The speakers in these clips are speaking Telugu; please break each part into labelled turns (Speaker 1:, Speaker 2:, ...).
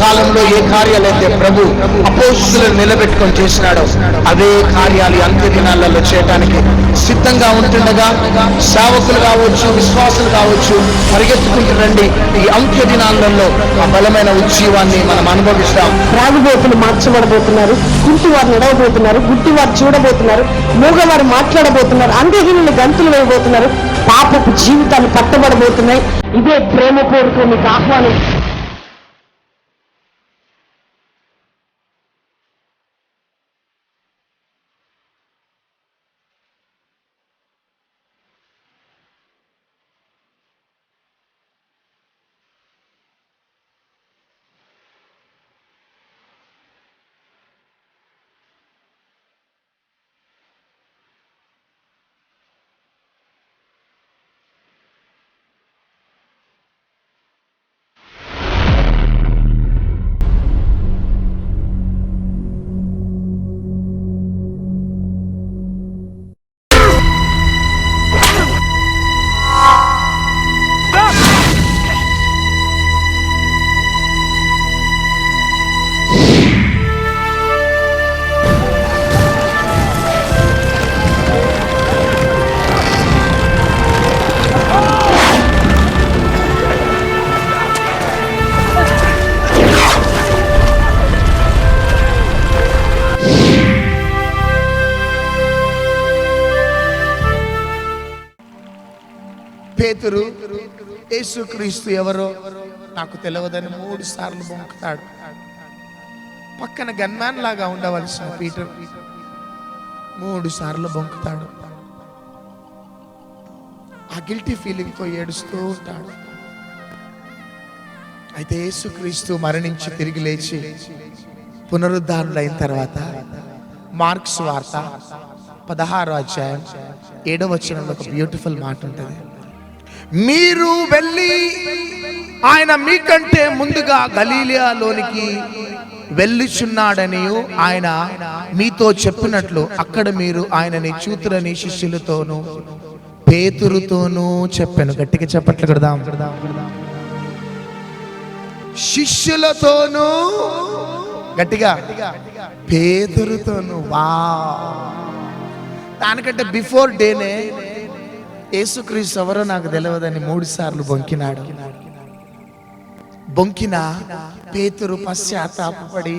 Speaker 1: కాలంలో ఏ కార్యాలైతే ప్రభు అపోస్తులను నిలబెట్టుకొని చేసినాడో అదే కార్యాలు ఈ అంత్య దినాలలో చేయడానికి సిద్ధంగా ఉంటుండగా సేవకులు కావచ్చు విశ్వాసులు కావచ్చు పరిగెత్తుకుంటురండి ఈ అంత్య దినాలలో ఆ బలమైన ఉజ్జీవాన్ని మనం అనుభవిస్తాం.
Speaker 2: త్రాగుబోతులు మార్చబడబోతున్నారు గుంటి వారు నడవబోతున్నారు గుట్టి వారు చూడబోతున్నారు మూగవారు మాట్లాడబోతున్నారు అందహీనులు గంతులు వేయబోతున్నారు పాపపు జీవితాలు పట్టబడబోతున్నాయి. ఇదే ప్రేమపూర్వక మీకు ఆహ్వానం.
Speaker 1: యేసుక్రీస్తు ఎవరో? నాకు తెలియదని మూడు సార్లు బొంకుతాడు. పక్కన గన్మ్యాన్ లాగా ఉండవలసిన పీటర్ మూడు సార్లు బొంకుతాడు. ఆ గిల్టీ ఫీలింగ్తో ఏడుస్తూ ఉంటాడు. అయితే యేసుక్రీస్తు మరణించి తిరిగి లేచి పునరుద్ధారుడైన తర్వాత మార్క్స్ వార్త పదహారు అధ్యాయం ఏడవ వచనంలో ఒక బ్యూటిఫుల్ మాట ఉంటుంది. మీరు వెళ్ళి ఆయన మీకంటే ముందుగా గలీలియాలోనికి వెళ్ళుచున్నాడని ఆయన మీతో చెప్పినట్లు అక్కడ మీరు ఆయనని చూతురని శిష్యులతోనూ పేతురుతోనూ చెప్పాను. గట్టిగా చెప్పట్లు కడదాం. శిష్యులతోనూ గట్టిగా పేతురుతోనూ. వా దానికంటే బిఫోర్ డేనే యేసుక్రీస్తు ఎవరో నాకు తెలియదని మూడు సార్లు బొంకినాడు. బొంకిన పేతురు పశ్చాత్తాపడి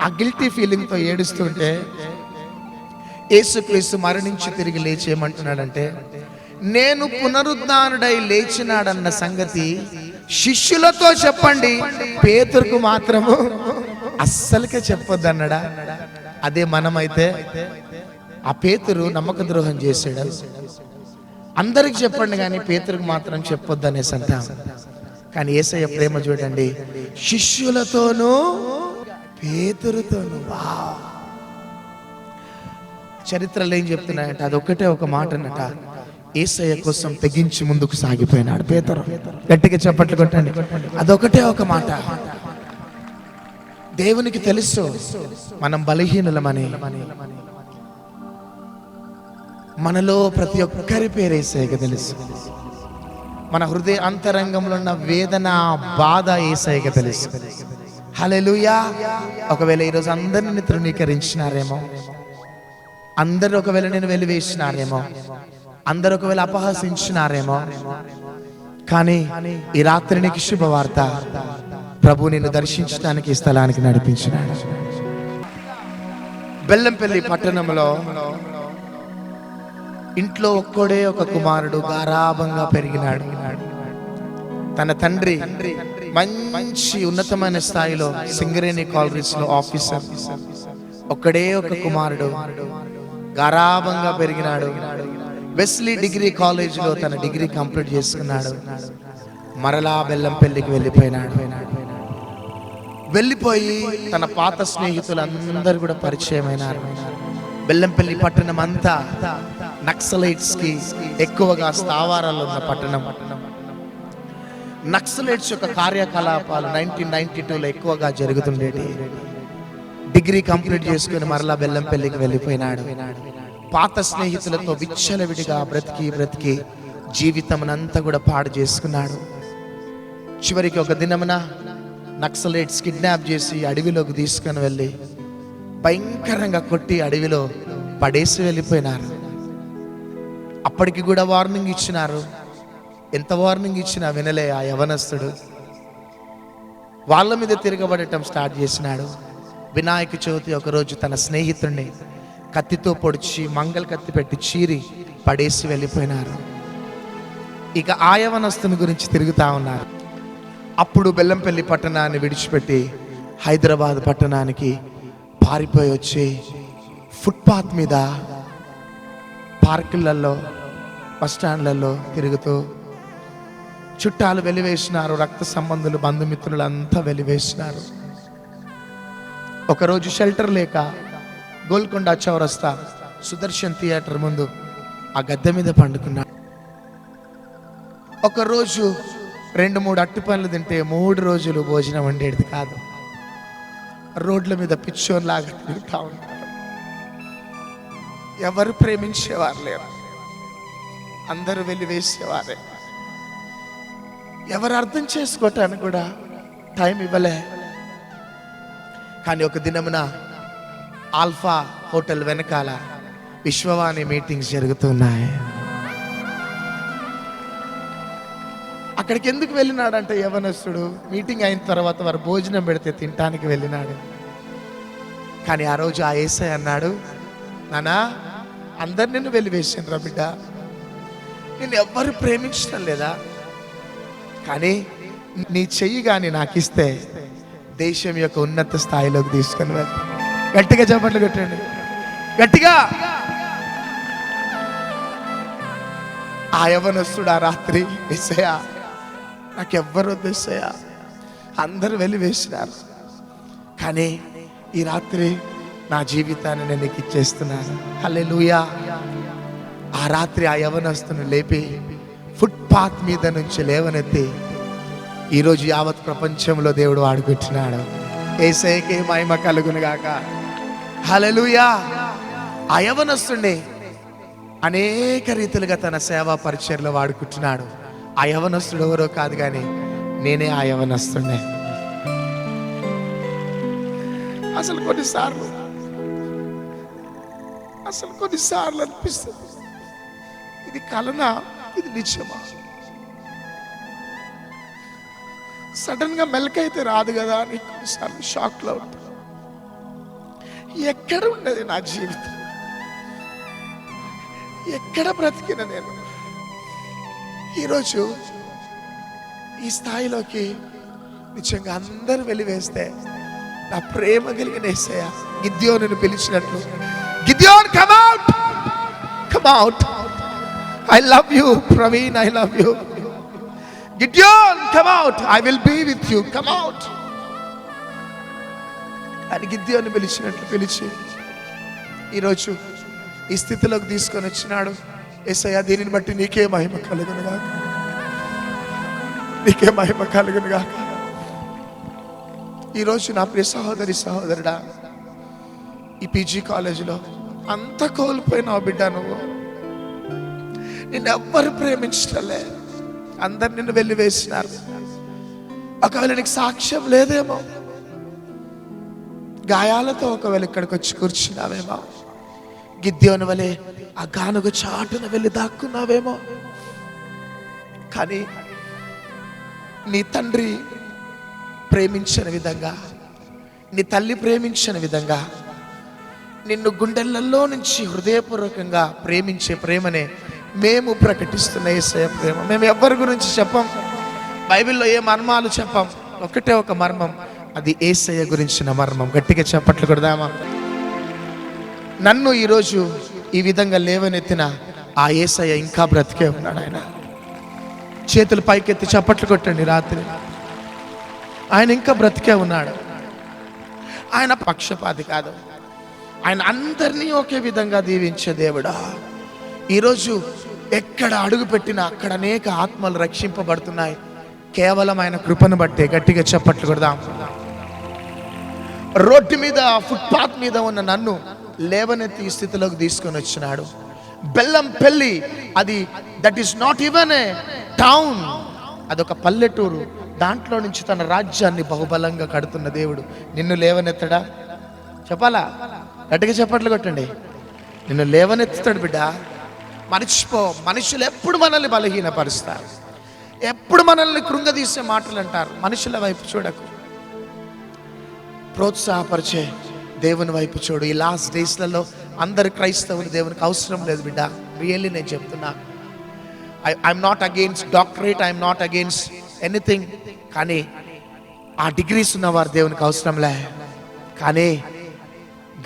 Speaker 1: ఆ గిల్టీ ఫీలింగ్తో ఏడుస్తుంటే యేసుక్రీస్తు మరణించి తిరిగి లేచేయమంటున్నాడంటే నేను పునరుద్ధానుడై లేచినాడన్న సంగతి శిష్యులతో చెప్పండి పేతురుకు మాత్రము అస్సలకే చెప్పొద్దన్నడా? అదే మనమైతే ఆ పేతురు నమ్మక ద్రోహం చేసాడు అందరికి చెప్పండి కానీ పేతురికి మాత్రం చెప్పొద్దు అనేసి అంటాం. కానీ ఏసయ్య ప్రేమ చూడండి. శిష్యులతోనూ పేతురుతోనూ. వా. చరిత్రలో ఏం చెప్తున్నాయంట అదొక్కటే ఒక మాట అన్నట ఏసయ్య కోసం తెగించి ముందుకు సాగిపోయినాడు పేతరు. గట్టిగా చెప్పట్లు కొట్టండి. అదొకటే ఒక మాట. దేవునికి తెలుసు మనం బలహీనులమని. మనలో ప్రతి ఒక్కరి పేరు ఏసయ్యకి తెలుసు. మన హృదయ అంతరంగంలో ఉన్న వేదన బాధ ఏసయ్యకి తెలుసు. హలెలుయా ఒకవేళ ఈరోజు అందరిని తృణీకరించినారేమో అందరు ఒకవేళ నేను వెలివేసినారేమో అందరు ఒకవేళ అపహసించినారేమో కానీ ఈ రాత్రి నీకు శుభవార్త. ప్రభు నిన్ను దర్శించడానికి ఈ స్థలానికి నడిపించినాడు. బెల్లంపల్లి పట్టణంలో ఇంట్లో ఒక్కడే ఒక కుమారుడు గారాభంగా పెరిగినాడు. తన తండ్రి మంచి ఉన్నతమైన స్థాయిలో సింగరేణి కాలరీస్లో ఆఫీసర్. ఒక్కడే ఒక కుమారుడు గారాభంగా పెరిగినాడు. వెస్లీ డిగ్రీ కాలేజ్లో తన డిగ్రీ కంప్లీట్ చేసుకున్నాడు. మరలా బెల్లంపల్లికి వెళ్ళిపోయినాడు. వెళ్ళిపోయి తన పాత స్నేహితులందరూ కూడా పరిచయమైనారు. బెల్లంపల్లి పట్టణం అంతా నక్సలైట్స్కి ఎక్కువగా స్థావారాలు ఉన్న పట్టణం. నక్సలైట్స్ యొక్క కార్యకలాపాలు నైన్టీన్ నైన్టీ టూలో ఎక్కువగా జరుగుతుండేటి. డిగ్రీ కంప్లీట్ చేసుకుని మరలా బెల్లంపల్లికి వెళ్ళిపోయినాడు. పాత స్నేహితులతో విచ్చలవిడిగా బ్రతికి బ్రతికి జీవితం అంతా కూడా పాడు చేసుకున్నాడు. చివరికి ఒక దినమున నక్సలైట్స్ కిడ్నాప్ చేసి అడవిలోకి తీసుకొని వెళ్ళి భయంకరంగా కొట్టి అడవిలో పడేసి వెళ్ళిపోయినారు. అప్పటికి కూడా వార్నింగ్ ఇచ్చినారు. ఎంత వార్నింగ్ ఇచ్చినా వినలే ఆ యవనస్తుడు. వాళ్ళ మీద తిరగబడటం స్టార్ట్ చేసినాడు. వినాయక చవితి ఒకరోజు తన స్నేహితుడిని కత్తితో పొడిచి మంగళ కత్తి పెట్టి చీరి పడేసి వెళ్ళిపోయినారు. ఇక ఆ యవనస్తుని గురించి తిరుగుతా ఉన్నారు. అప్పుడు బెల్లంపల్లి పట్టణాన్ని విడిచిపెట్టి హైదరాబాద్ పట్టణానికి పారిపోయి వచ్చి ఫుట్పాత్ మీద పార్కులలో బస్ స్టాండ్లలో తిరుగుతూ చుట్టాలు వెలివేసినారు రక్త సంబంధులు బంధుమిత్రులు అంతా వెలివేసినారు. ఒకరోజు షెల్టర్ లేక గోల్కొండ చౌరస్తా సుదర్శన్ థియేటర్ ముందు ఆ గద్దె మీద పండుకున్నాడు. ఒకరోజు రెండు మూడు అట్టి పనులు తింటే మూడు రోజులు భోజనం వండేది కాదు. రోడ్ల మీద పిచ్చోన్లాగా తిరుగుతూ ఉంటారు ఎవరు ప్రేమించేవారు లేరు. అందరూ వెళ్ళి వేసేవారే ఎవరు అర్థం చేసుకోవటానికి కూడా టైం ఇవ్వలే. కానీ ఒక దినమున ఆల్ఫా హోటల్ వెనకాల విశ్వవాణి మీటింగ్స్ జరుగుతున్నాయి. అక్కడికి ఎందుకు వెళ్ళినాడంటే యవనస్తుడు? మీటింగ్ అయిన తర్వాత వారు భోజనం పెడితే తినటానికి వెళ్ళినాడు. కానీ ఆ రోజు ఆ ఏసై అన్నాడు నానా అందరు నిన్ను వెలివేసాను బిడ్డ? నేను ఎవ్వరు ప్రేమించడం లేదా? కానీ నీ చెయ్యి కానీ నాకు ఇస్తే దేశం యొక్క ఉన్నత స్థాయిలోకి తీసుకొని వెళ్తా. గట్టిగా చెప్పట్లు కొట్టండి. గట్టిగా! ఆ యవనస్తుడు ఆ రాత్రి ఎస్సయా నాకెవ్వరు వద్దేసయ్యా అందరు అందరూ కానీ ఈ రాత్రి నా జీవితాన్ని నేను నీకు ఇచ్చేస్తున్నాను. హలే ఆ రాత్రి ఆ యవనస్తుని లేపి ఫుట్పాత్ మీద నుంచి లేవనెత్తి ఈరోజు యావత్ ప్రపంచంలో దేవుడు వాడుకుంటున్నాడు ఏసైకే మహిమ కలుగునుగాక హలలుయా ఆ యవనస్తుడిని అనేక రీతిలుగా తన సేవా పరిచయలో వాడుకుంటున్నాడు. ఆ యవనస్తుడు ఎవరో కాదు కానీ నేనే ఆ యవనస్తుడినే అసలు కొన్నిసార్లు అసలు కొన్నిసార్లు అనిపిస్తుంది. ఇది కలనా? ఇది నిజమా? సడన్గా మెలకైతే రాదు కదా అని కొన్నిసార్లు షాక్లో ఎక్కడ ఉండేది నా జీవితం? ఎక్కడ బ్రతికిన నేను? ఈరోజు ఈ స్థాయిలోకి నిజంగా అందరూ వెలివేస్తే నా ప్రేమ కలిగిన ఏసయ్య గిద్యోను పిలిచినట్లు. Gideon come out come out I love you Praveen I love you Gideon come out I will be with you come out అని గిద్యోని పిలిచినట్లు పిలిచి ఈరోజు ఈ స్థితిలోకి తీసుకొని వచ్చినాడు. ఏసయ్యా దీనిని బట్టి నీకే మహిమ కలుగునుగాక నీకే మహిమ కలుగునుగాక ఈరోజు నా ప్రియ సహోదరి సహోదరుడా ఈ పీజీ కాలేజీలో అంత కోల్పోయినావు బిడ్డ నువ్వు. నిన్ను ఎవ్వరు ప్రేమించలే అందరు నిన్ను వెళ్ళి వేసినారు ఒకవేళ నీకు సాక్ష్యం లేదేమో గాయాలతో ఒకవేళ ఇక్కడికి వచ్చి కూర్చున్నావేమో గిద్యోని వలె ఆ గానుగ చాటున వెళ్ళి దాక్కున్నావేమో. కానీ నీ తండ్రి ప్రేమించిన విధంగా నీ తల్లి ప్రేమించిన విధంగా నిన్ను గుండెలలో నుంచి హృదయపూర్వకంగా ప్రేమించే ప్రేమనే మేము ప్రకటిస్తున్న ఏసయ ప్రేమ. మేము ఎవరి గురించి చెప్పం. బైబిల్లో ఏ మర్మాలు చెప్పం. ఒకటే ఒక మర్మం. అది ఏసయ్య గురించిన మర్మం. గట్టిగా చెప్పట్లు కొడదామా? నన్ను ఈరోజు ఈ విధంగా లేవనెత్తిన ఆ ఏసయ్య ఇంకా బ్రతికే ఉన్నాడు ఆయన. చేతులు పైకెత్తి చప్పట్లు కొట్టండి రాత్రి. ఆయన ఇంకా బ్రతికే ఉన్నాడు. ఆయన పక్షపాతి కాదు. ఆయన అందరినీ ఒకే విధంగా దీవించే దేవుడా. ఈరోజు ఎక్కడ అడుగు పెట్టినా అక్కడ అనేక ఆత్మలు రక్షింపబడుతున్నాయి. కేవలం ఆయన కృపను బట్టే గట్టిగా చప్పట్లు కొడదాం. రోడ్డు మీద ఫుట్పాత్ మీద ఉన్న నన్ను లేవనెత్తి ఈ స్థితిలోకి తీసుకొని వచ్చినాడు. బెల్లం పెళ్ళి అది that is not even a town అదొక పల్లెటూరు. దాంట్లో నుంచి తన రాజ్యాన్ని బహుబలంగా కడుతున్న దేవుడు. నిన్ను లేవనెత్తడా? చెప్పాలా? గట్టిగా చెప్పట్లు కొట్టండి. నిన్ను లేవనెత్తుతాడు బిడ్డ. మర్చిపో. మనుషులు ఎప్పుడు మనల్ని బలహీనపరుస్తారు. ఎప్పుడు మనల్ని కృంగదీసే మాటలు అంటారు మనుషుల వైపు చూడకు. ప్రోత్సాహపరిచే దేవుని వైపు చూడు. ఈ లాస్ట్ డేస్లలో అందరు క్రైస్తవులు దేవునికి అవసరం లేదు బిడ్డ. రియల్లీ నేను చెప్తున్నా. I I'm not against doctorate I'm not against anything కానీ ఆ డిగ్రీస్ ఉన్నవారు దేవునికి అవసరంలే కానీ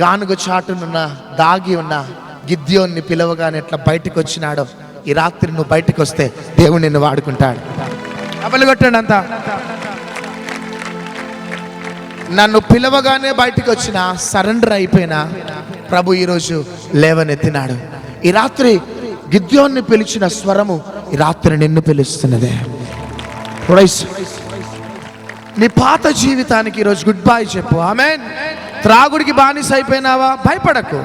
Speaker 1: గానుగ చాటునున్న దాగి ఉన్న గిద్యోన్ని పిలవగానే ఎట్లా బయటకు వచ్చినాడో ఈ రాత్రి నువ్వు బయటకు వస్తే దేవుడు నిన్ను వాడుకుంటాడు. అమలు అంతా. నన్ను పిలవగానే బయటికి వచ్చిన సరెండర్ అయిపోయినా ప్రభు ఈరోజు లేవనెత్తినాడు. ఈ రాత్రి గిద్యోన్ని పిలిచిన స్వరము ఈ రాత్రి నిన్ను పిలుస్తున్నదే. నీ పాత జీవితానికి ఈరోజు గుడ్ బై చెప్పు. ఆమె త్రాగుడికి బానిస అయిపోయినావా? భయపడకు.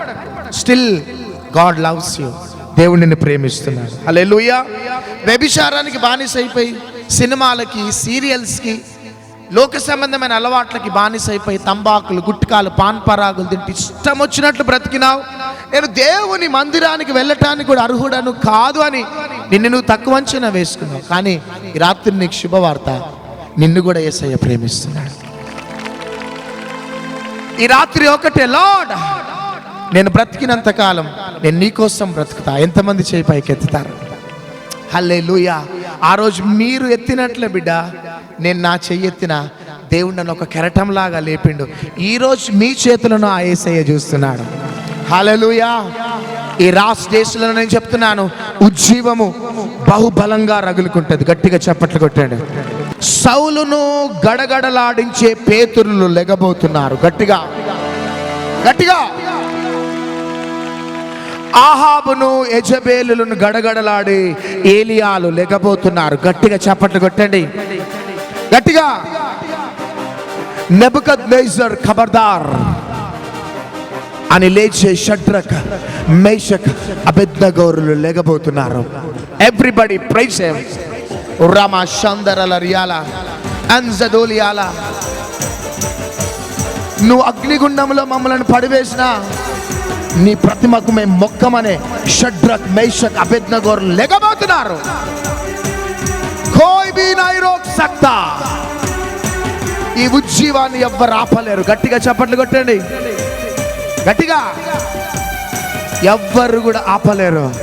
Speaker 1: స్టిల్ గాడ్ లవ్స్ యూ దేవుడు నిన్ను ప్రేమిస్తున్నాడు. అలే వ్యభిచారానికి బానిస అయిపోయి సినిమాలకి సీరియల్స్కి లోక సంబంధమైన అలవాట్లకి బానిసైపోయి తంబాకులు గుట్కాలు పాన్పరాగులు తింటే ఇష్టం వచ్చినట్లు బ్రతికినావు. నేను దేవుని మందిరానికి వెళ్ళటానికి కూడా అర్హుడను కాదు అని నిన్ను నువ్వు తక్కువ అంచనా వేసుకున్నావు. కానీ ఈ రాత్రి నీకు శుభవార్త. నిన్ను కూడా ఏసయ్య ప్రేమిస్తున్నాడు. ఈ రాత్రి ఒకటే లార్డ్ నేను బ్రతికినంత కాలం నేను నీకోసం బ్రతుకుతా. ఎంతమంది చేయి పైకి ఎత్తుతారు హల్లే ఆ రోజు మీరు ఎత్తినట్లే బిడ్డ. నేను నా చెయ్యెత్తిన దేవుడు నన్ను ఒక కెరటంలాగా లేపిండు. ఈరోజు మీ చేతులను ఆ ఏసయ్య చూస్తున్నాడు. హలలుయా ఈ రాస్ దేశంలో నేను చెప్తున్నాను ఉజ్జీవము బహుబలంగా రగులుకుంటుంది. గట్టిగా చప్పట్లు కొట్టాడు. సౌలును గడగడలాడించే పేతురులు లెగబోతున్నారు గట్టిగా. గట్టిగా. ఆహాబును యజబేలులను గడగడలాడి ఏలియాలు లెగబోతున్నారు గట్టిగా చప్పట్లు కొట్టండి. గట్టిగా. నెబకద్ నేజర్ ఖబర్దార్. అని లేచే షడ్రక్ మేషక్ అబెద్నగౌరులు లేకపోతున్నారు. ఎవ్రీబడి ప్రైజ్ రమ షందరల రియాల అన్జదోలియాల నువ్వు అగ్నిగుండంలో మమ్మల్ని పడివేసినా నీ ప్రతిమకు మేము మొక్కమనే షడ్రక్ మేషక్ అబెద్నగోలు లేకపోతున్నారు. कोई బీ नहीं रोक सकता ఈ ఉజ్జీవాన్ని ఎవ్వరు ఆపలేరు. గట్టిగా చప్పట్లు కొట్టండి. గట్టిగా. ఎవ్వరు కూడా ఆపలేరు.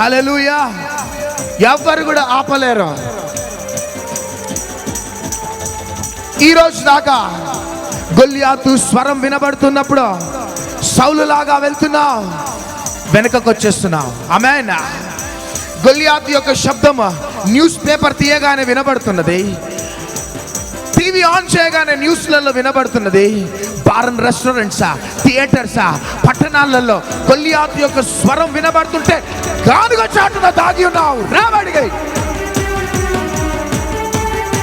Speaker 1: హల్లెలూయా. ఎవ్వరు కూడా ఆపలేరు. ఈ రోజు దాకా గొల్లియాతు స్వరం వినబడుతున్నప్పుడు సౌలులాగా వెళ్తున్నావు. వెనకకు వచ్చేస్తున్నావు. అమేనా గొల్లియాత్ యొక్క శబ్దం న్యూస్ పేపర్ తీయగానే వినబడుతున్నది. టీవీ ఆన్ చేయగానే న్యూస్లలో వినబడుతున్నది. బారన్ రెస్టారెంట్సా థియేటర్సా పట్టణాలలో కొల్లియాత్ యొక్క స్వరం వినబడుతుంటే గానుగ చాటున దాగి ఉన్నావు. రాబడిగై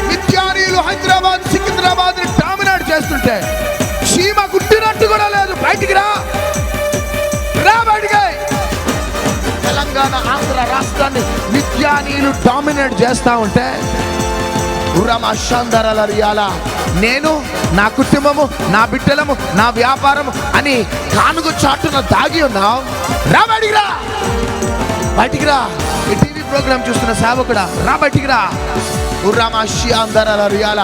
Speaker 1: విద్యానీయులు హైదరాబాద్ సికింద్రాబాద్ డామినేట్ చేస్తుంటే చీమ గుట్టినట్టు కూడా లేదు. బయటికి రా. రాబడిగై తెలంగాణ ఆంధ్ర రాష్ట్రాన్ని విద్యానీయులు డామినేట్ చేస్తా ఉంటే రియాల. నేను నా కుటుంబము నా బిడ్డలము నా వ్యాపారము అని కానుగు చాటున దాగి ఉన్నావు రా బయటికి రా! బయటికి రా! ఈ టీవీ ప్రోగ్రామ్ చూస్తున్న సేవకుడా రా బయటికి రా! రియాల.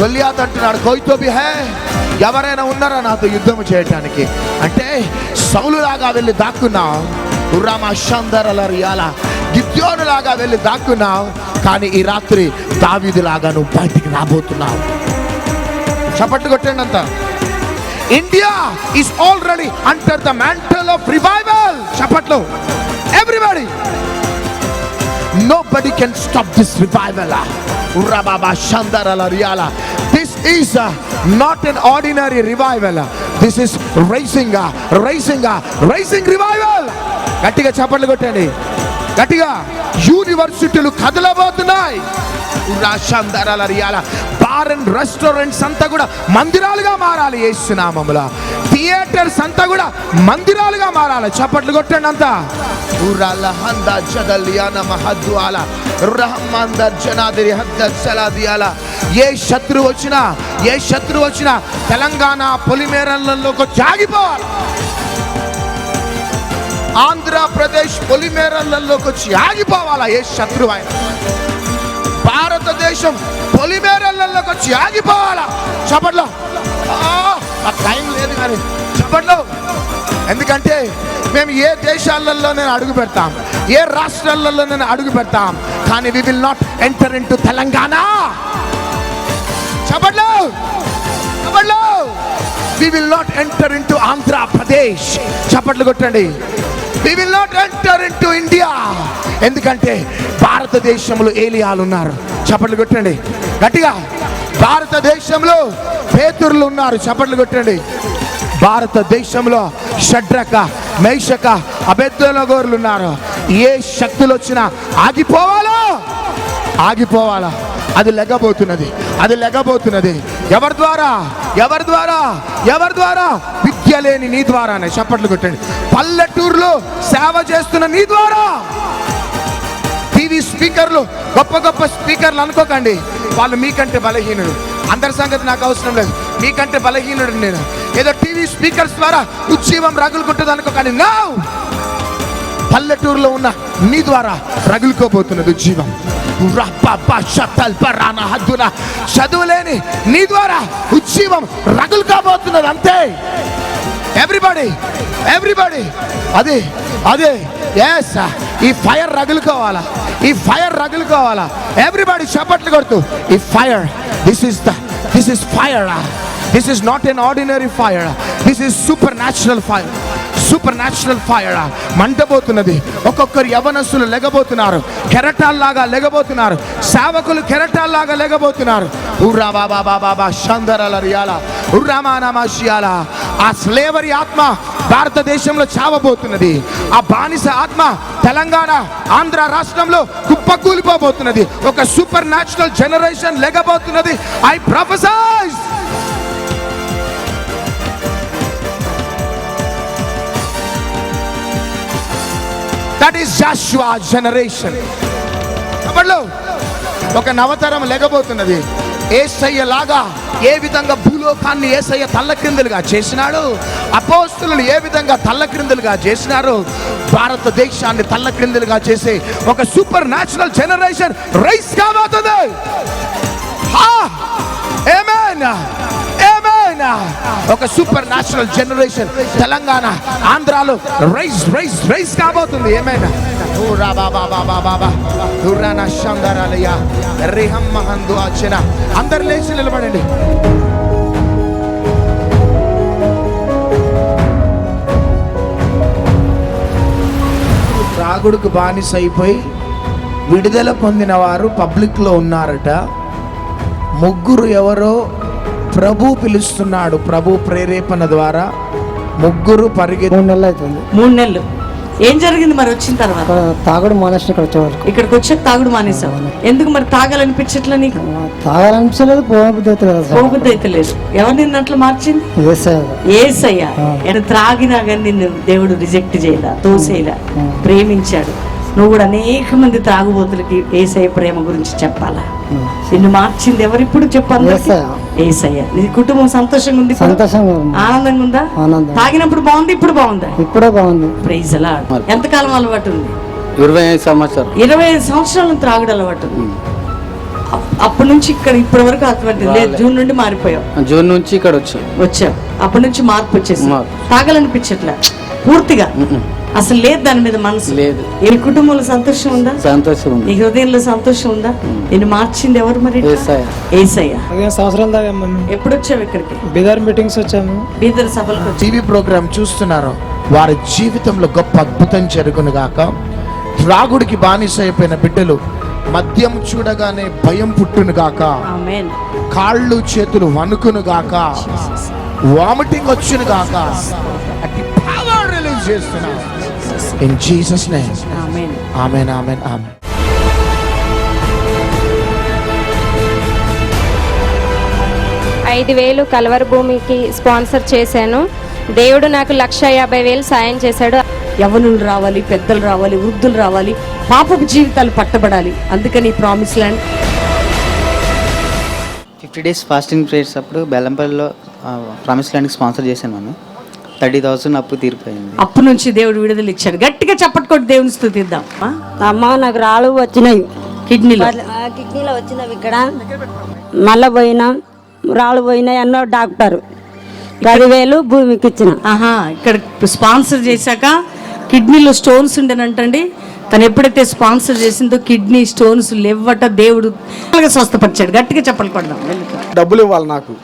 Speaker 1: గొల్లియాత్ అంటున్నాడు కోయితోబి హే ఎవరైనా ఉన్నారా నాతో యుద్ధం చేయటానికి? అంటే సౌలులాగా వెళ్ళి దాక్కున్నావు ఉర్రామా షందరల రియాల గిద్యోనులాగా వెళ్ళి దాక్కున్నావు కానీ ఈ రాత్రి దావీదులాగా నువ్వు బయటికి రాబోతున్నావు చప్పట్లు కొట్టండి అంత India is already under the mantle of revival చప్పట్లు everybody Nobody can stop this revival. Urababa Shandarala Riala. This is uh, not an ordinary revival. This is raising, uh, raising, uh, raising revival. గట్టిగా చప్పట్లు కొట్టండి. గట్టిగా యూనివర్సిటీలు కదలబోతున్నాయి. ఉరాషందరలరియాల బార్ అండ్ రెస్టారెంట్స్ అంతా కూడా మందిరాలుగా మారాలి ఏసునామముల. థియేటర్స్ అంతా కూడా మందిరాలుగా మారాలి. చప్పట్లు కొట్టండి అంతా. ఉరాల హంద జగలియాన మహద్వాల రహమాందర్ జనాదిరి హద్దర్ సలాదియాల. ఏ శత్రువు వచ్చినా ఏ శత్రువు వచ్చినా తెలంగాణ పొలిమేరలలోకి జాగిపోవాలి. ఆంధ్రప్రదేశ్ పొలిమేరలలోకి వచ్చి ఆగిపోవాలా ఏ శత్రువు ఆయన? భారతదేశం పొలిమేరలలోకి వచ్చి ఆగిపోవాలా? చప్పట్లో ఆ టైం లేదు కానీ చప్పట్లో ఎందుకంటే మేము ఏ దేశాలలో నేను అడుగు పెడతాం ఏ రాష్ట్రాలలో నేను అడుగు పెడతాం కానీ we will not enter in Telangana. చప్పట్లో చప్పట్లో we will not enter in Andhra Pradesh. చప్పట్లు కొట్టండి. We will not enter in India ఎందుకంటే భారతదేశంలో ఏలియాలు ఉన్నారు చప్పట్లు కొట్టండి. గట్టిగా. భారతదేశంలో పేతురులు ఉన్నారు. చప్పట్లు కొట్టండి. భారతదేశంలో షడ్రక మేషక అబెద్దలగోర్లు ఉన్నారు. ఏ శక్తులు వచ్చినా ఆగిపోవాలా? ఆగిపోవాలా? అది లెగబోతున్నది అది లెగబోతున్నది. ఎవరి ద్వారా? ఎవరి ద్వారా? ఎవరి ద్వారా? విద్య లేని నీ ద్వారానే. చప్పట్లు కొట్టండి. పల్లెటూరులో సేవ చేస్తున్న నీ ద్వారా. టీవీ స్పీకర్లు గొప్ప గొప్ప స్పీకర్లు అనుకోకండి. వాళ్ళు మీకంటే బలహీనుడు అందరి సంగతి నాకు అవసరం లేదు. మీకంటే బలహీనుడు నేను. ఏదో టీవీ స్పీకర్స్ ద్వారా ఉజ్జీవం రగులుకుంటుంది అనుకోకండి. నా! పల్లెటూరులో ఉన్న నీ ద్వారా రగులుకోబోతున్నది ఉజ్జీవం హద్దున. చదువులేని నీ ద్వారా ఉజ్జీవం రగులుకోబోతున్నది అంతే. ఎవ్రీబడి ఎవ్రీబడి అదే అదే. ఎస్ ఈ ఫైర్ రగులుకోవాలా? ఈ ఫైర్ రగులుకోవాలా? ఎవ్రీబడి చప్పట్లు కొడుతూ ఈ fire this is the this is fire this is not an ordinary fire this is supernatural fire supernatural fire మంటబోతున్నది. ఒక్కొక్కరు యవనస్సులు లెగబోతున్నారు. కెరటాల్లాగా లెగబోతున్నారు. సేవకులు కెరటాల్లాగా లెగబోతున్నారు. ఉర్రా బాబా బాబా బా షందరల రియాల ఉర్రామానామాషియాల ఆ స్లేవరీ ఆత్మ భారతదేశంలో చావబోతున్నది. ఆ బానిస ఆత్మ తెలంగాణ ఆంధ్ర రాష్ట్రంలో కుప్పకూలిపోబోతున్నది. ఒక supernatural generation లెగబోతున్నది. I prophesy that is Joshua generation ఒక నవతరం లేకపోతున్నది. ఏసయ్య లాగా ఏ విధంగా భూలోకాన్ని ఏసయ్య తల్లక్రిందులుగా చేసినాడు? అపోస్తులను ఏ విధంగా తల్లక్రిందులుగా చేసినారు? భారతదేశాన్ని తల్లక్రిందులుగా చేసే ఒక సూపర్ న్యాచురల్ జనరేషన్ రైస్ కాబోతుంది ఏమైనా ఒక సూపర్ నేషనల్ జనరేషన్ తెలంగాణ ఆంధ్రాలో రైస్ రైస్ రైస్ కాబోతుంది. ఏమైనా? ఊరా బాబా బాబా బాబా దుర్రాన షందరాలయ రిహమ్మ హందు వచ్చిన అందరు లేచి నిలబడండి. త్రాగుడుకు బానిస అయిపోయి విడుదల పొందిన వారు పబ్లిక్లో ఉన్నారట. ముగ్గురు ఎవరో ప్రభు పిలుస్తున్నాడు. ప్రభు ప్రేరేపణ ద్వారా ముగ్గురు పరిగెత్తి
Speaker 3: మూడు నెలలు అవుతుంది.
Speaker 2: మూడు నెలలు. ఏం జరిగింది మరి వచ్చిన తర్వాత?
Speaker 3: ఇక్కడ తాగుడు మానేసిన ఇక్కడ వచ్చే వరకు.
Speaker 2: ఇక్కడికి వచ్చాక తాగుడు మానేసావు. ఎందుకు మరి తాగాలనిపించట్లా నీకు?
Speaker 3: తాగాలనిపించలేదు పోబుద్ధి అవుతుంది కదా సార్.
Speaker 2: పోబుద్ది అయితే లేదు. ఎవరు నిన్ను అట్లా మార్చింది?
Speaker 3: ఏసే
Speaker 2: ఏసయ్యా. ఎంత త్రాగినా కానీ నిన్ను దేవుడు రిజెక్ట్ చేయలా తోసేలా ప్రేమించాడు. నువ్వు కూడా అనేక మంది త్రాగుబోతులకి ఏసయ్య ప్రేమ గురించి చెప్పాలా? నిన్ను మార్చింది ఎవరిప్పుడు చెప్పాలి
Speaker 3: యేసయ్య.
Speaker 2: ఏసయ్య. నీ కుటుంబం సంతోషంగా ఉంది ఇప్పుడు?
Speaker 3: సంతోషంగా ఉంది.
Speaker 2: ఆనందంగా ఉందా?
Speaker 3: ఆనందం
Speaker 2: తాగినప్పుడు బాగుంది? ఇప్పుడు బాగుందా?
Speaker 3: ఇప్పుడే బాగుంది.
Speaker 2: ప్రైజ్ అలా ఎంతకాలం అలవాటు ఉంది?
Speaker 4: ఇరవై ఐదు సంవత్సరం
Speaker 2: ఇరవై ఐదు సంవత్సరాలు త్రాగుడు అలవాటు ఉంది. అప్- అప్పటి నుంచి ఇక్కడ ఇప్పటి వరకు అటువంటి లేదు. జూన్ నుండి మారిపోయావు.
Speaker 4: జూన్ నుంచి ఇక్కడ వచ్చాం.
Speaker 2: వచ్చావు. అప్పటి నుంచి మార్పు వచ్చేసి
Speaker 4: మార్పు.
Speaker 2: తాగాలనిపించట్లే. పూర్తిగా. అసలు లేదు దాని మీద మనసు.
Speaker 4: లేదు.
Speaker 2: ఈ కుటుంబంలో సంతోషం ఉందా?
Speaker 4: సంతోషం
Speaker 2: నీ
Speaker 4: ఉంది
Speaker 2: హృదయంలో సంతోషం ఉందా? నేను మార్చింది ఎవరు మరి
Speaker 4: యేసయ్య.
Speaker 2: ఏసయ్య.
Speaker 5: సంవత్సరాల దాకా
Speaker 2: ఎప్పుడు వచ్చావు ఇక్కడికి?
Speaker 5: బీదర్ మీటింగ్స్ వచ్చాము.
Speaker 2: బీదర్ సభలకు
Speaker 1: టీవీ ప్రోగ్రాం చూస్తున్నారు వారి జీవితంలో గొప్ప అద్భుతం జరుగును గాక త్రాగుడికి బానిస అయిపోయిన బిడ్డలు మద్యం చూడగానే భయం పుట్టును గాక
Speaker 2: ఆమేన్.
Speaker 1: కాళ్ళు చేతులు వణుకును గాక వామిటింగ్ వచ్చును గాక అట్టి power release చేస్తున్నా In Jesus' name.
Speaker 2: Amen.
Speaker 1: Amen, amen, amen.
Speaker 6: ఐదు వేలు కలవర భూమికి స్పాన్సర్ చేశాను దేవుడు నాకు లక్ష యాభై వేలు సాయం చేశాడు
Speaker 2: యవనులు రావాలి పెద్దలు రావాలి వృద్ధులు రావాలి పాపపు జీవితాలు పట్టబడాలి అందుకని promise land
Speaker 7: fifty days fasting prayers అప్పుడు బెల్లంపల్లిలో ప్రామిస్ ల్యాండ్కి స్పాన్సర్ చేశాను మనం థర్టీ థౌసండ్ అప్పు తీరిపోయింది.
Speaker 2: అప్పు నుంచి దేవుడు విడుదల ఇచ్చాడు. గట్టిగా చప్పట్టుకోటి దేవుని స్థుతిద్దాం?
Speaker 8: అమ్మ నాకు రాళ్ళు వచ్చినాయి.
Speaker 2: కిడ్నీలో.
Speaker 8: ఆ కిడ్నీలో వచ్చినవి ఇక్కడ. మళ్ళా పోయినా రాళ్ళు పోయినాయి అన్నో డాక్టర్. పదివేలు భూమికి ఇచ్చిన.
Speaker 2: ఆహా ఇక్కడ స్పాన్సర్ చేశాక కిడ్నీలో స్టోన్స్ ఉండేనంటండి. తను ఎప్పుడైతే స్పాన్సర్ చేసిందో కిడ్నీ స్టోన్స్ లేవట దేవుడు స్వస్థపరిచాడు. గట్టిగా చెప్పలు కొడదాం.
Speaker 5: డబ్బులు ఇవ్వాలి నాకు.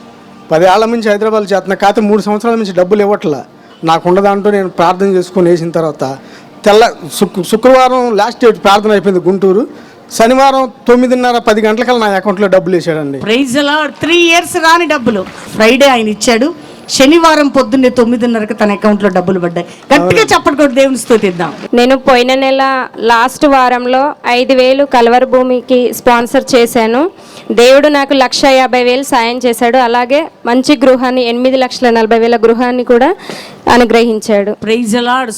Speaker 5: పదేళ్ళ నుంచి హైదరాబాద్ చేస్తున్నా. కాకపోతే మూడు సంవత్సరాల నుంచి డబ్బులు ఇవ్వట్లా. నాకు ఉండదంటూ నేను ప్రార్థన చేసుకొని వేసిన తర్వాత తెల్ల శుక్రవారం లాస్ట్ డేట్ ప్రార్థన అయిపోయింది గుంటూరు. శనివారం తొమ్మిదిన్నర పది గంటలకల్లా నా అకౌంట్లో డబ్బులు వేసాడండి.
Speaker 2: ప్రైజ్ త్రీ ఇయర్స్ రాని డబ్బులు. ఫ్రైడే ఆయన ఇచ్చాడు. శనివారం పొద్దున్నే తొమ్మిదిన్నరకు తన అకౌంట్లో డబ్బులు పడ్డాయి. గట్టిగా చప్పట్టుకోటి దేవుని స్థుతిద్దాం.
Speaker 6: నేను పోయిన నెల లాస్ట్ వారంలో ఐదు వేలు కలవర భూమికి స్పాన్సర్ చేశాను. దేవుడు నాకు లక్ష యాభై వేలు సాయం చేశాడు. అలాగే మంచి గృహాన్ని ఎనిమిది లక్షల నలభై వేల గృహాన్ని కూడా అనుగ్రహించాడు.
Speaker 2: ప్రైజ్ అలాడ్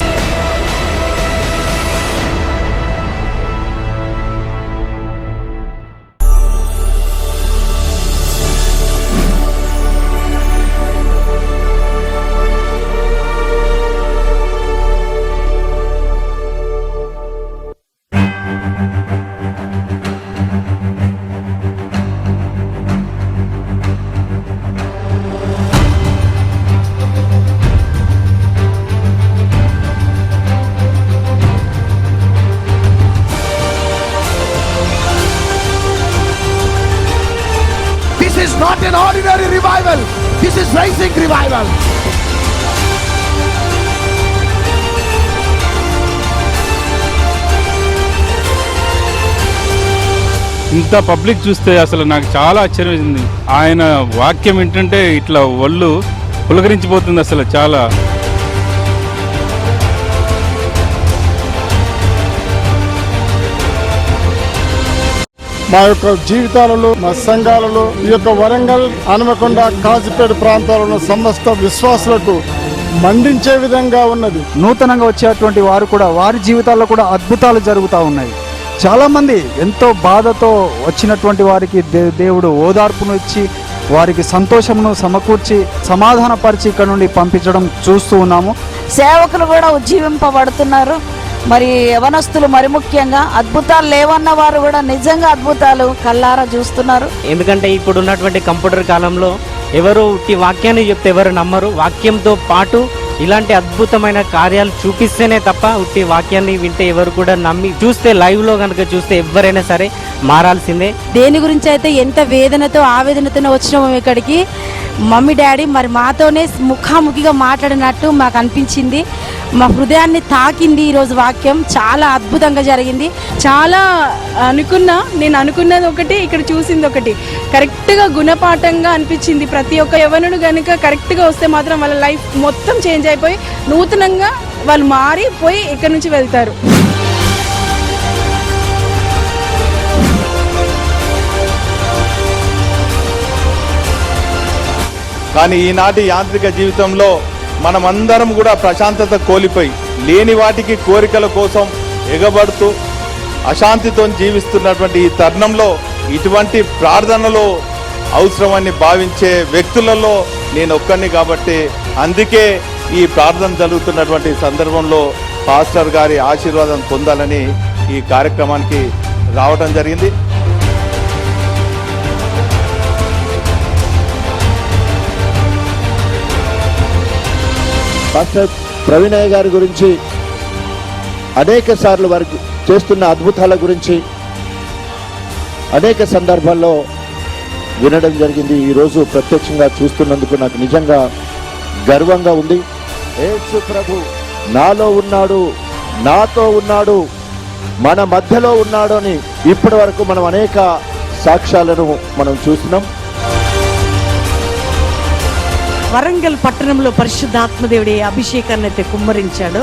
Speaker 1: This is rising revival.
Speaker 9: ఇంత పబ్లిక్ చూస్తే అసలు నాకు చాలా ఆశ్చర్యం ఆయన వాక్యం ఏంటంటే ఇట్లా ఒళ్ళు పులకరించిపోతుంది అసలు చాలా
Speaker 10: మా యొక్క జీవితాలలో మా సంఘాలలో ఈ యొక్క వరంగల్ హనుమకొండ కాజిపేట ప్రాంతాలలో సమస్త విశ్వాసులకు మండించే విధంగా ఉన్నది.
Speaker 4: నూతనంగా వచ్చేటువంటి వారు కూడా వారి జీవితాల్లో కూడా అద్భుతాలు జరుగుతూ ఉన్నాయి. చాలా మంది ఎంతో బాధతో వచ్చినటువంటి వారికి దే- దేవుడు ఓదార్పును ఇచ్చి వారికి సంతోషమును సమకూర్చి సమాధానపరిచి ఇక్కడ నుండి పంపించడం చూస్తూ ఉన్నాము.
Speaker 8: సేవకులు కూడా ఉజ్జీవింపబడుతున్నారు. మరి యవనస్తులు మరి ముఖ్యంగా అద్భుతాలు లేవన్న వారు కూడా నిజంగా అద్భుతాలు కల్లారా చూస్తున్నారు.
Speaker 11: ఎందుకంటే ఇప్పుడు ఉన్నటువంటి కంప్యూటర్ కాలంలో ఎవరు ఉట్టి వాక్యాన్ని చెప్తే ఎవరు నమ్మరు. వాక్యంతో పాటు ఇలాంటి అద్భుతమైన కార్యాలు చూపిస్తేనే తప్ప ఉట్టి వాక్యాన్ని వింటే ఎవరు కూడా నమ్మి చూస్తే లైవ్లో కనుక చూస్తే ఎవరైనా సరే మారాల్సిందే.
Speaker 8: దేని గురించి అయితే ఎంత వేదనతో ఆవేదనతో వచ్చినామో ఇక్కడికి మమ్మీ డాడీ మరి మాతోనే ముఖాముఖిగా మాట్లాడినట్టు మాకు అనిపించింది. మా హృదయాన్ని తాకింది ఈరోజు వాక్యం. చాలా అద్భుతంగా జరిగింది.
Speaker 12: చాలా అనుకున్నా నేను అనుకున్నది ఒకటి ఇక్కడ చూసింది ఒకటి. కరెక్ట్గా గుణపాఠంగా అనిపించింది ప్రతి ఒక్క యవనుడు కనుక కరెక్ట్గా వస్తే మాత్రం వాళ్ళ లైఫ్ మొత్తం చేంజ్ అయిపోయి నూతనంగా వాళ్ళు మారిపోయి ఇక్కడి నుంచి వెళ్తారు.
Speaker 10: కానీ ఈనాటి యాంత్రిక జీవితంలో మనమందరం కూడా ప్రశాంతత కోల్పోయి లేని వాటికి కోరికల కోసం ఎగబడుతూ అశాంతితో జీవిస్తున్నటువంటి ఈ తరుణంలో ఇటువంటి ప్రార్థనలో అవసరమని భావించే వ్యక్తులలో నేను ఒక్కడిని కాబట్టి అందుకే ఈ ప్రార్థన జరుగుతున్నటువంటి సందర్భంలో పాస్టర్ గారి ఆశీర్వాదం పొందాలని ఈ కార్యక్రమానికి రావడం జరిగింది.
Speaker 13: పాస్టర్ ప్రవీణయ్య గారి గురించి అనేక సార్లు వారికి చేస్తున్న అద్భుతాల గురించి అనేక సందర్భాల్లో వినడం జరిగింది. ఈరోజు ప్రత్యక్షంగా చూస్తున్నందుకు నాకు నిజంగా గర్వంగా ఉంది. యేసు ప్రభు. నాలో ఉన్నాడు నాతో ఉన్నాడు మన మధ్యలో ఉన్నాడు అని ఇప్పటి వరకు మనం అనేక సాక్ష్యాలను మనం చూస్తున్నాం.
Speaker 2: వరంగల్ పట్టణంలో పరిశుద్ధాత్మదేవుడి అభిషేకాన్ని అయితే కుమ్మరించాడు.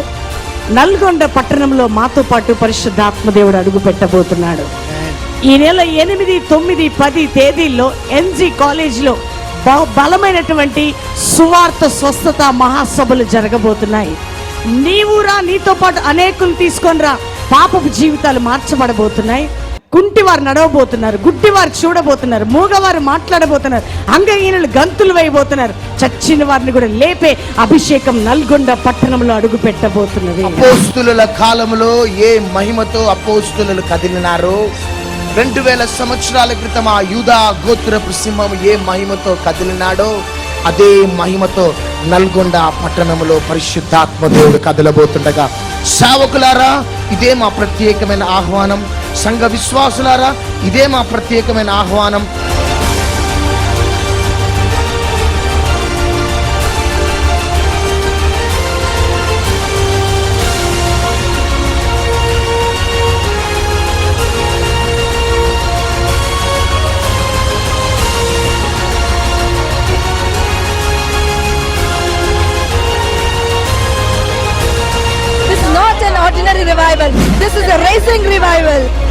Speaker 2: నల్గొండ పట్టణంలో మాతో పాటు పరిశుద్ధాత్మదేవుడు అడుగు పెట్టబోతున్నాడు. ఈ నెల ఎనిమిది తొమ్మిది పది తేదీల్లో ఎన్జీ కాలేజ్లో బలమైనటువంటి సువార్త స్వస్థత మహాసభలు జరగబోతున్నాయి. నీవురా నీతో పాటు అనేకులు తీసుకొని రా. పాపపు జీవితాలు మార్చబడబోతున్నాయి. కుంటివారు నడవబోతున్నారు గుడ్డివారు చూడబోతున్నారు మూగవారు మాట్లాడబోతున్నారు అంగహీనులు గంతులు వేయబోతున్నారు. చచ్చిన వారిని కూడా లేపే అభిషేకం నల్గొండ పట్టణంలో అడుగు పెట్టబోతున్నది
Speaker 1: అపోస్తుల కాలంలో ఏ మహిమతో అపోస్తులు కదిలినారో? రెండు వేల సంవత్సరాల క్రితం ఆ యూదా గోత్రపు సింహం ఏ మహిమతో కదిలినాడో? అదే మహిమతో నల్గొండ పట్టణంలో పరిశుద్ధాత్మ దేవుడు కదలబోతుండగా. సేవకులారా ఇదే మా ప్రత్యేకమైన ఆహ్వానం. సంఘ విశ్వాసులారా ఇదే మా ప్రత్యేకమైన ఆహ్వానం.
Speaker 12: revival. This is a racing revival.